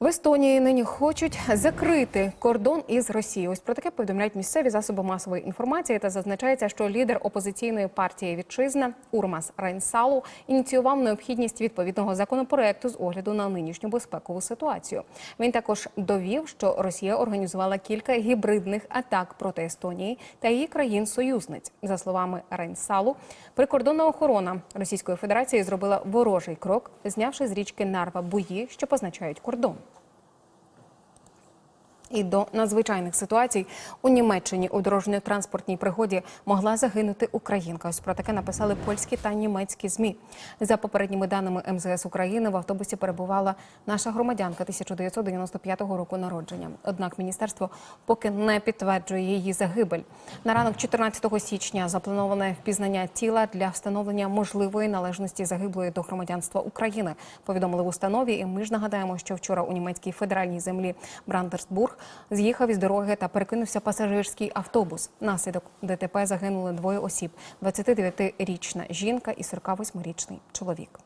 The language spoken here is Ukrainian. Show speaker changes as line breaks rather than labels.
В Естонії нині хочуть закрити кордон із Росією. Ось про таке повідомляють місцеві засоби масової інформації. Та зазначається, що лідер опозиційної партії Вітчизна Урмас Райнсалу ініціював необхідність відповідного законопроекту з огляду на нинішню безпекову ситуацію. Він також довів, що Росія організувала кілька гібридних атак проти Естонії та її країн-союзниць. За словами Райнсалу, прикордонна охорона Російської Федерації зробила ворожий крок, знявши з річки Нарва буї, що позначають кордон. І до надзвичайних ситуацій у Німеччині у дорожньо-транспортній пригоді могла загинути українка. Ось про таке написали польські та німецькі змі. За попередніми даними МЗС України в автобусі перебувала наша громадянка 1995 року народження. Однак міністерство поки не підтверджує її загибель. На ранок 14 січня заплановане впізнання тіла для встановлення можливої належності загиблої до громадянства України. Повідомили в установі. І ми ж нагадаємо, що вчора у німецькій федеральній землі Брандерсбург з'їхав із дороги та перекинувся пасажирський автобус. Наслідок ДТП загинули двоє осіб: 29-річна жінка і 48-річний чоловік.